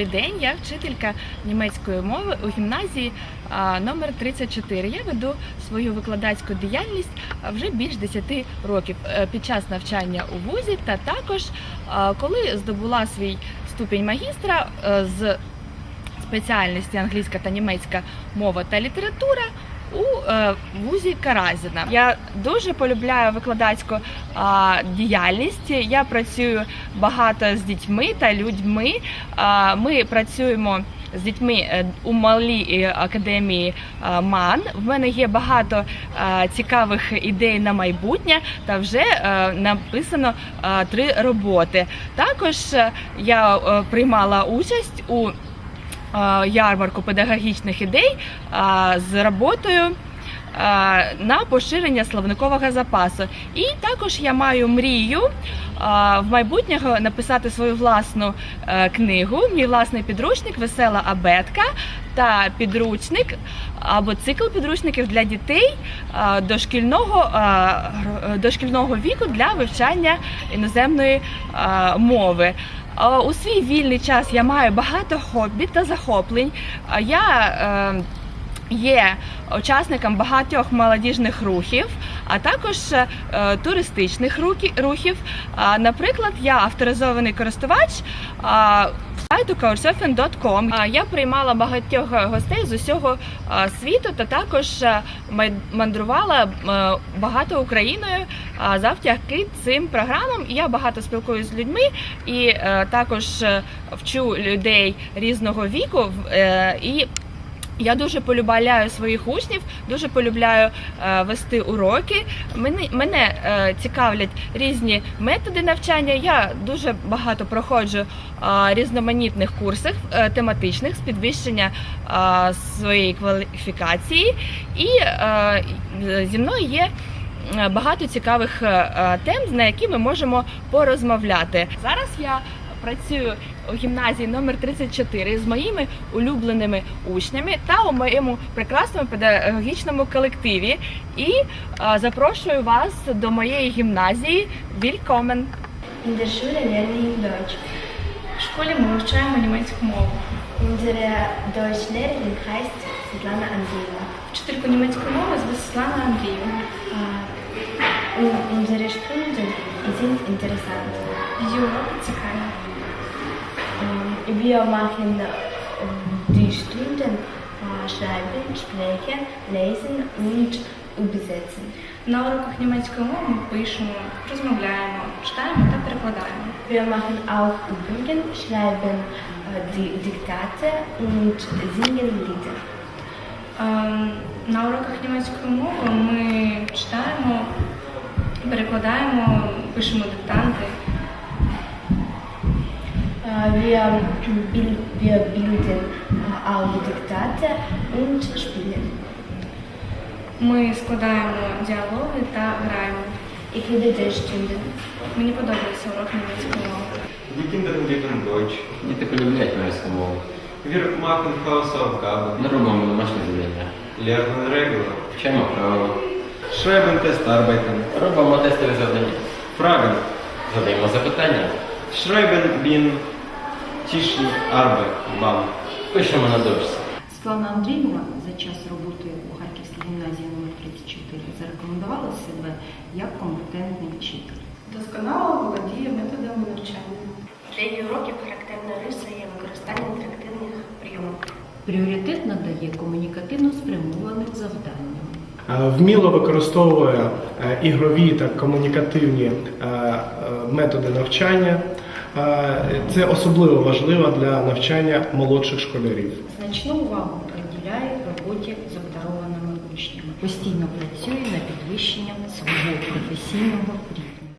Добрий день, я вчителька німецької мови у гімназії номер 34. Я веду свою викладацьку діяльність вже більш 10 років е, під час навчання у вузі, та також коли здобула свій ступінь магістра е, з спеціальності англійська та німецька мова та література. У е, вузі Каразіна я дуже полюбляю викладацьку а, діяльність. Я працюю багато з дітьми та людьми. А, ми працюємо з дітьми е, у малій е, академії е, МАН. В мене є багато е, цікавих ідей на майбутнє, та вже е, написано е, три роботи. Також е, я е, приймала участь у е, ярмарку педагогічних ідей е, з роботою е, на поширення словникового запасу. І також я маю мрію е, в майбутнього написати свою власну е, книгу, мій власний підручник Весела абетка та підручник або цикл підручників для дітей е, дошкільного, е, дошкільного віку для вивчання іноземної е, мови. У свій вільний час я маю багато хобі та захоплень. Я е, є учасником багатьох молодіжних рухів, а також е, туристичних руки- рухів. Наприклад, я авторизований користувач сайту couchsurfing.com. Я приймала багатьох гостей з усього світу та також е, мандрувала е, багато Україною завдяки цим програмам. Я багато спілкуюся з людьми і е, також е, вчу людей різного віку е, і. Я дуже полюбляю своїх учнів, дуже полюбляю е, вести уроки. Мене, мене е, цікавлять різні методи навчання. Я дуже багато проходжу е, різноманітних курсів е, тематичних з підвищення е, своєї кваліфікації, і е, зі мною є. е, Багато цікавих е, е, тем, на які ми можемо порозмовляти. Зараз я працюю у гімназії номер 34 з моїми улюбленими учнями та у моєму прекрасному педагогічному колективі. І е, запрошую вас до моєї гімназії. Вількомен! In der Schule Deutsch. В школі ми вивчаємо німецьку мову. Unsere Deutschlehrerin heißt Svetlana Andreeva. Вчительку німецької мови звуть Світлана Андріївна. Unsere Stunden sind interessant. Цікаві. Ähm, Wir machen die Stunden Schreiben, Sprechen, Lesen und Übersetzen. На уроках німецької мови ми пишемо, розмовляємо, читаємо та перекладаємо. Wir machen auch Übungen, schreiben die Diktate und singen Lieder. На уроках німецької мови ми читаємо, перекладаємо, пишемо диктанти. Wir, wir bilden äh, und spielen. Ми складаємо діалоги та граємо. Ich liebe die Stunden. Мені подобається урок німецької мови. Die Kinder lieben Deutsch. Діти полюбляють німецьку мову. Wir machen Hausaufgaben, Ми робимо домашні завдання. lernen Regeln, Вчимо правила. schreiben Testarbeiten, Робимо тестові завдання. Fragen, Задаємо запитання. schreiben bin Tischl Arbeit, BAM. Пишемо на дошці. Світлана Андріївна за час роботи у Харківській гімназії номер 34 зарекомендувала себе як компетентний вчитель. Досконало володіє методами навчання. Для її уроків характерна риса є використання інтерактивних прийомів. Пріоритет надає комунікативно спрямованим завданням. Е, Вміло використовує е, ігрові та комунікативні е, методи навчання. Це особливо важливо для навчання молодших школярів. Значну увагу приділяє роботі з обдарованими учнями. Постійно працює над підвищенням свого професійного рівня.